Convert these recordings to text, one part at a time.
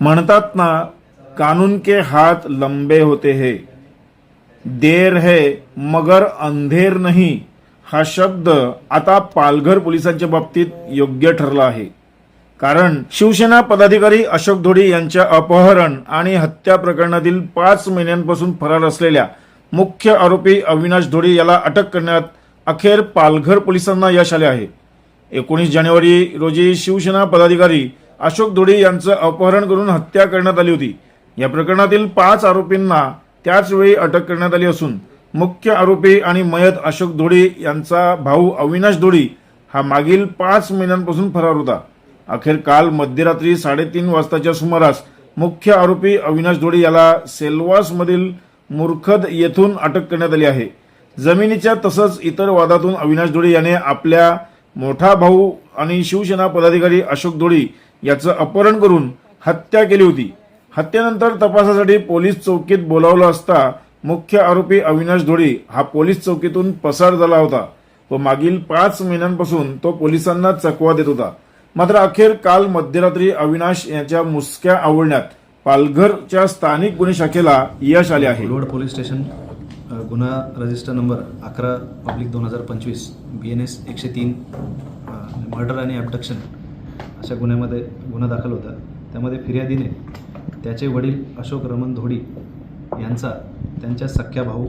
म्हणतात ना कानून के हात लंबे होते है। देर है मगर अंधेर नाही। हा शब्द आता पालघर पोलिसांच्या बाबतीत योग्य ठरला आहे। कारण शिवसेना पदाधिकारी अशोक धोडी यांच्या अपहरण आणि हत्या प्रकरणातील पाच महिन्यांपासून फरार असलेल्या मुख्य आरोपी अविनाश धोडी याला अटक करण्यात अखेर पालघर पोलिसांना यश आले आहे। एकोणीस जानेवारी रोजी शिवसेना पदाधिकारी अशोक धुळे यांचं अपहरण करून हत्या करण्यात आली होती. या प्रकरणातील पाच आरोपींना त्याचवेळी अटक करण्यात आली असून मुख्य आरोपी आणि मयत अशोक धुळे यांचा भाऊ अविनाश धोडी हा मागील पाच महिन्यांपासून फरार होता. अखेर काल मध्यरात्री साडेतीन वाजताच्या सुमारास मुख्य आरोपी अविनाश धोडी याला सेल्वासमधील मुरखद येथून अटक करण्यात आली आहे. जमिनीच्या तसंच इतर वादातून अविनाश धुळे याने आपल्या मोठा भाऊ आणि शिवसेना पदाधिकारी अशोक धोडी याचं अपहरण करून हत्या केली होती. हत्येनंतर तपासासाठी पोलीस चौकीत बोलावलं असता मुख्य आरोपी अविनाश धोडी हा पोलीस चौकीतून पसार झाला होता व मागील पाच महिन्यांपासून तो पोलिसांना चकवा देत होता. मात्र अखेर काल मध्यरात्री अविनाश यांच्या मुसक्या आवडण्यात पालघरच्या स्थानिक गुन्हे शाखेला यश आले आहे. रोड पोलीस स्टेशन गुन्हा रजिस्टर नंबर अकरा पब्लिक दोन हजार पंचवीस बी एन एस एकशे तीन मर्डर आणि ॲबडक्शन अशा गुन्ह्यामध्ये गुन्हा दाखल होता. त्यामध्ये फिर्यादीने त्याचे वडील अशोक रमन धोडी यांचा त्यांच्या सख्या भाऊ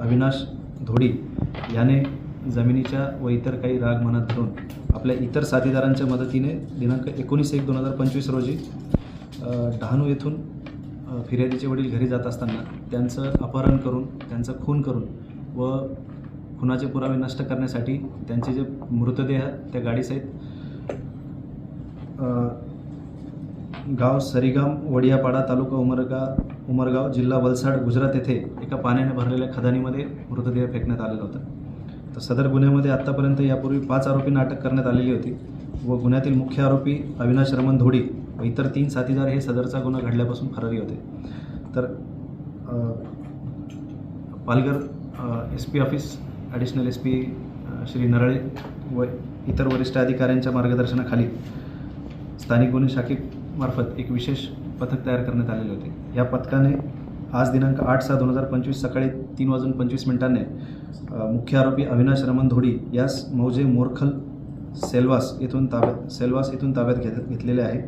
अविनाश धोडी याने जमिनीच्या व इतर काही राग मनात धरून आपल्या इतर साथीदारांच्या मदतीने दिनांक एकोणीस एक दोन हजार पंचवीस रोजी डहाणू येथून फिर्यादीचे वडील घरी जात असताना त्यांचं अपहरण करून त्यांचं खून करून व खुनाचे पुरावे नष्ट करण्यासाठी त्यांचे जे मृतदेह त्या गाडीसहित गाव सरीगाम वडियापाडा तालुका उमरगा उमरगाव जिल्हा वलसाड गुजरात येथे एका पाण्याने भरलेल्या खदानीमध्ये मृतदेह फेकण्यात आलेला होता. तर सदर गुन्ह्यामध्ये आत्तापर्यंत यापूर्वी पाच आरोपींना अटक करण्यात आलेली होती व गुन्ह्यातील मुख्य आरोपी अविनाश रमन धोडी व इतर तीन साथीदार हे सदरचा गुन्हा घडल्यापासून फरारी होते. तर Palghar S P office additional S P Shri Narale व इतर वरिष्ठ अधिकाऱ्यांच्या मार्गदर्शनाखाली स्थानिक गुन्हे शाखेमार्फत एक विशेष पथक तयार करण्यात आलेले होते. या पथकाने आज दिनांक आठ सहा दोन हजार पंचवीस सकाळी तीन वाजून पंचवीस मिनिटांनी मुख्य आरोपी अविनाश रमन धोडी यास मौजे मोरखल सेल्वास येथून ताब्यात सेल्वास येथून ताब्यात घेत घेतलेले आहे.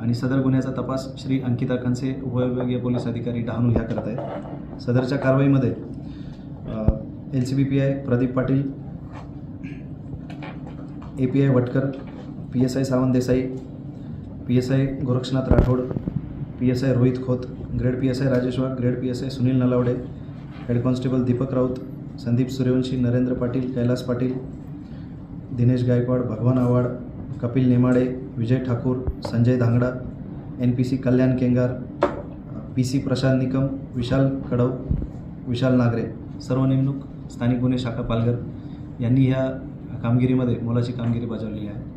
आणि सदर गुन्ह्याचा तपास श्री अंकिता खनसे उपविभागीय पोलीस अधिकारी डहाणू ह्या करत आहेत. सदरच्या कारवाईमध्ये L C B P I Pradeep Patil A P I Vatkar P S I Sawant Desai P S I Gorakshnath Rathod P S I Rohit Khot grade P S I Rajesh Wagh grade P S I Sunil Nalawade head constable Deepak Raut Sandeep Suryavanshi Narendra Patil Kailas Patil Dinesh Gaikwad Bhagwan Awad Kapil Nemade Vijay Thakur Sanjay Dhangda N P C Kalyan Kengar P C Prashant Nikam Vishal Kadav Vishal Nagre. सर्व नेमणूक स्थानिक गुन्हे शाखा पालघर यांनी ह्या कामगिरीमध्ये मोलाची कामगिरी बजावलेली आहे.